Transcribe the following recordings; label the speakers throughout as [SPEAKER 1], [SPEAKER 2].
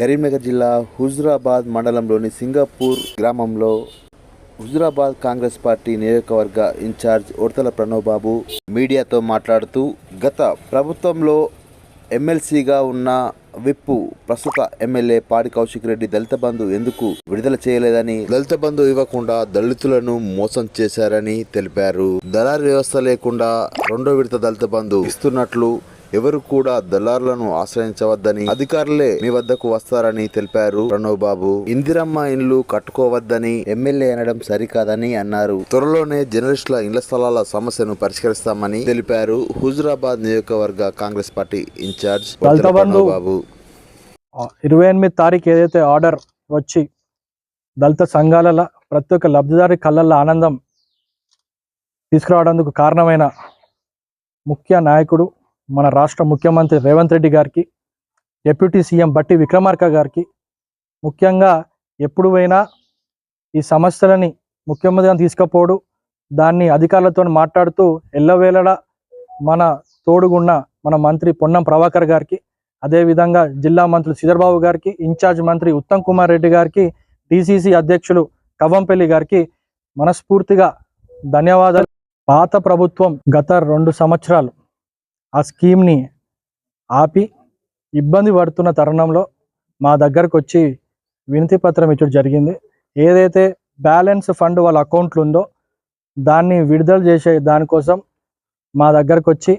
[SPEAKER 1] కరీంనగర్ జిల్లా హుజురాబాద్ మండలంలోని సింగపూర్ గ్రామంలో హుజురాబాద్ కాంగ్రెస్ పార్టీ నియోజకవర్గ ఇన్ఛార్జ్ ఉడతల ప్రణోబాబు మీడియాతో మాట్లాడుతూ గత ప్రభుత్వంలో ఎమ్మెల్సీగా ఉన్న విప్పు ప్రస్తుత ఎమ్మెల్యే పాడి కౌశిక్ రెడ్డి దళిత బంధు ఎందుకు విడుదల చేయలేదని? దళిత బంధు ఇవ్వకుండా దళితులను మోసం చేశారని తెలిపారు. దళారు వ్యవస్థ లేకుండా రెండో విడత దళిత బంధు ఇస్తున్నట్లు ఎవరు కూడా దళారులను ఆశ్రయించవద్దని అధికారులే మీ వద్దకు వస్తారని తెలిపారు ప్రణవ్ బాబు ఇందిరమ్మ ఇండ్లు కట్టుకోవద్దని ఎమ్మెల్యే అనడం సరికాదని అన్నారు. త్వరలోనే జర్నలిస్టుల ఇళ్ళ స్థలాల సమస్యను పరిష్కరిస్తామని తెలిపారు. హుజురాబాద్ నియోజకవర్గ కాంగ్రెస్ పార్టీ ఇన్ఛార్జ్ బాబు
[SPEAKER 2] ఇరవై ఎనిమిది తారీఖు ఏదైతే ఆర్డర్ వచ్చి దళిత సంఘాలలో ప్రతి ఒక్క లబ్ధిదారి కళ్ళల్లో ఆనందం తీసుకురావడానికి కారణమైన ముఖ్య నాయకుడు మన రాష్ట్ర ముఖ్యమంత్రి రేవంత్ రెడ్డి గారికి డిప్యూటీ సీఎం బట్టి విక్రమార్క గారికి ముఖ్యంగా ఎప్పుడు పోయినా ఈ సమస్యలని ముఖ్యమంత్రిగా తీసుకపోడు దాన్ని అధికారులతో మాట్లాడుతూ ఎల్లవేళలా మన తోడుగున్న మన మంత్రి పొన్నం ప్రభాకర్ గారికి అదేవిధంగా జిల్లా మంత్రులు శ్రీధర్బాబు గారికి ఇన్ఛార్జ్ మంత్రి ఉత్తమ్ కుమార్ రెడ్డి గారికి డిసిసి అధ్యక్షులు కవ్వంపల్లి గారికి మనస్ఫూర్తిగా ధన్యవాదాలు. పాత ప్రభుత్వం గత రెండు సంవత్సరాలు ఆ స్కీమ్ని ఆపి ఇబ్బంది పడుతున్న తరుణంలో మా దగ్గరకు వచ్చి వినతి పత్రం ఇచ్చడం జరిగింది. ఏదైతే బ్యాలెన్స్ ఫండ్ వాళ్ళ అకౌంట్లు ఉందో దాన్ని విడుదల చేసే దానికోసం మా దగ్గరకు వచ్చి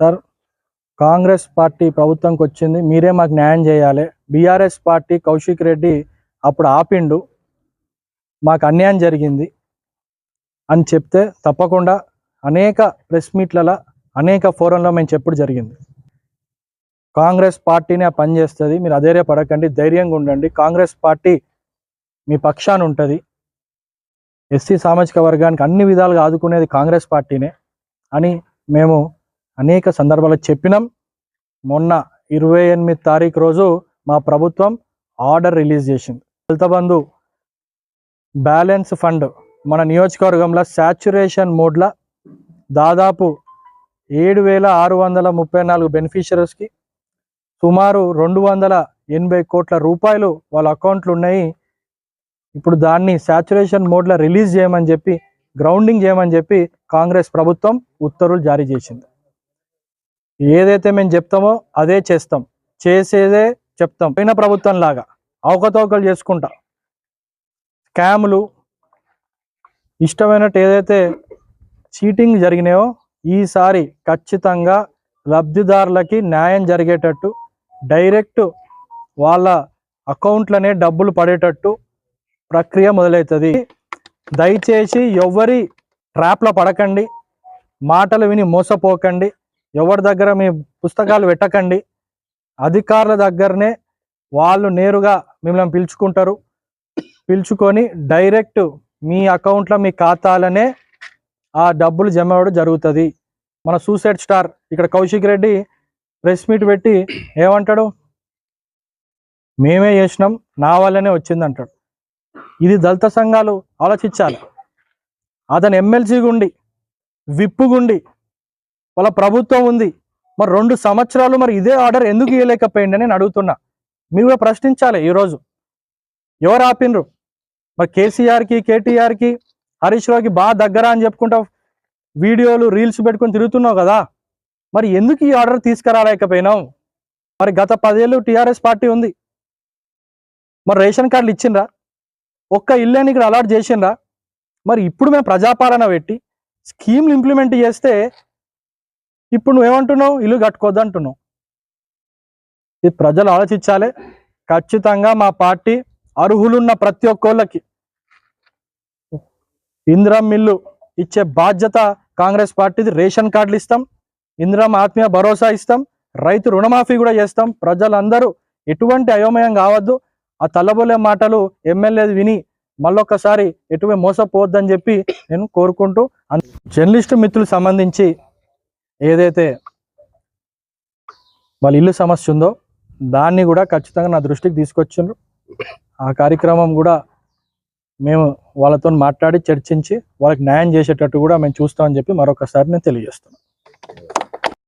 [SPEAKER 2] సార్ కాంగ్రెస్ పార్టీ ప్రభుత్వంకి వచ్చింది మీరే మాకు న్యాయం చేయాలి. బీఆర్ఎస్ పార్టీ కౌశిక్ రెడ్డి అప్పుడు ఆపిండు మాకు అన్యాయం జరిగింది అని చెప్తే తప్పకుండా అనేక ప్రెస్ మీట్లలో అనేక ఫోరంలో మేము చెప్పుడు జరిగింది. కాంగ్రెస్ పార్టీనే పనిచేస్తుంది మీరు అధైర్య పడకండి ధైర్యంగా ఉండండి. కాంగ్రెస్ పార్టీ మీ పక్షాన ఉంటుంది. ఎస్సీ సామాజిక వర్గానికి అన్ని విధాలుగా ఆదుకునేది కాంగ్రెస్ పార్టీనే అని మేము అనేక సందర్భాలు చెప్పినాం. మొన్న ఇరవై ఎనిమిది తారీఖు రోజు మా ప్రభుత్వం ఆర్డర్ రిలీజ్ చేసింది. దళిత బంధు బ్యాలెన్స్ ఫండ్ మన నియోజకవర్గంలో శాచురేషన్ మోడ్లో దాదాపు ఏడు వేల ఆరు వందల ముప్పై నాలుగు బెనిఫిషరీస్కి సుమారు రెండు వందల ఎనభై కోట్ల రూపాయలు వాళ్ళ అకౌంట్లు ఉన్నాయి. ఇప్పుడు దాన్ని శాచురేషన్ మోడ్లో రిలీజ్ చేయమని చెప్పి గ్రౌండింగ్ చేయమని చెప్పి కాంగ్రెస్ ప్రభుత్వం ఉత్తర్వులు జారీ చేసింది. ఏదైతే మేము చెప్తామో అదే చేస్తాం. చేసేదే చెప్తాం. పైన ప్రభుత్వం లాగా అవకతవకలు చేసుకుంటా. స్కాములు ఇష్టమైనట్టు ఏదైతే చీటింగ్ జరిగినాయో ఈసారి ఖచ్చితంగా లబ్ధిదారులకి న్యాయం జరిగేటట్టు డైరెక్ట్ వాళ్ళ అకౌంట్లనే డబ్బులు పడేటట్టు ప్రక్రియ మొదలవుతుంది దయచేసి ఎవరి ట్రాప్లో పడకండి మాటలు విని మోసపోకండి ఎవరి దగ్గర మీ పుస్తకాలు పెట్టకండి అధికారుల దగ్గరనే వాళ్ళు నేరుగా మిమ్మల్ని పిలుచుకుంటారు. పిలుచుకొని డైరెక్ట్ మీ అకౌంట్లో మీ ఖాతాలనే ఆ డబ్బులు జమ అవ్వడం జరుగుతుంది. మన సూసైడ్ స్టార్ ఇక్కడ కౌశిక్ రెడ్డి ప్రెస్ మీట్ పెట్టి ఏమంటాడు? మేమే చేసినాం నా వల్లనే వచ్చింది అంటాడు. ఇది దళిత సంఘాలు ఆలోచించాలి. అతను ఎమ్మెల్సీ గుండి విప్పు గుండి వాళ్ళ ప్రభుత్వం ఉంది. మరి రెండు సంవత్సరాలు మరి ఇదే ఆర్డర్ ఎందుకు ఇవ్వలేకపోయింది అని నేను అడుగుతున్నా. మీరు కూడా ప్రశ్నించాలి ఈరోజు. ఎవరు ఆపినరు మరి కేసీఆర్కి కేటీఆర్కి హరీష్ రావుకి బాగా దగ్గర అని చెప్పుకుంటా వీడియోలు రీల్స్ పెట్టుకొని తిరుగుతున్నావు కదా? మరి ఎందుకు ఈ ఆర్డర్ తీసుకురాలేకపోయినావు? మరి గత పదేళ్ళు టీఆర్ఎస్ పార్టీ ఉంది. మరి రేషన్ కార్డులు ఇచ్చిండ్రా? ఒక్క ఇల్లు ఇక్కడ అలాట్ చేసిండ్రా? మరి ఇప్పుడు మేము ప్రజాపాలన పెట్టి స్కీమ్లు ఇంప్లిమెంట్ చేస్తే ఇప్పుడు నువ్వేమంటున్నావు? ఇల్లు కట్టుకోవద్దు అంటున్నావు. ఇది ప్రజలు ఆలోచించాలి. ఖచ్చితంగా మా పార్టీ అర్హులున్న ప్రతి ఒక్కళ్ళకి ఇంద్రం మిల్లు ఇచ్చే బాధ్యత కాంగ్రెస్ పార్టీది రేషన్ కార్డులు ఇస్తాం ఇందిరం ఆత్మీయ భరోసా ఇస్తాం రైతు రుణమాఫీ కూడా చేస్తాం. ప్రజలందరూ ఎటువంటి అయోమయం కావద్దు. ఆ తల్లబోలే మాటలు ఎమ్మెల్యేది విని మళ్ళొక్కసారి ఎటువంటి మోసపోవద్దని చెప్పి నేను కోరుకుంటూ జర్నలిస్టు మిత్రులకు సంబంధించి ఏదైతే వాళ్ళ ఇల్లు సమస్య ఉందో దాన్ని కూడా ఖచ్చితంగా నా దృష్టికి తీసుకొచ్చిండ్రు. ఆ కార్యక్రమం కూడా మేము వాళ్ళతో మాట్లాడి చర్చించి వాళ్ళకి న్యాయం చేసేటట్టు కూడా మేము చూస్తామని చెప్పి మరొకసారి నేను తెలియజేస్తున్నాను.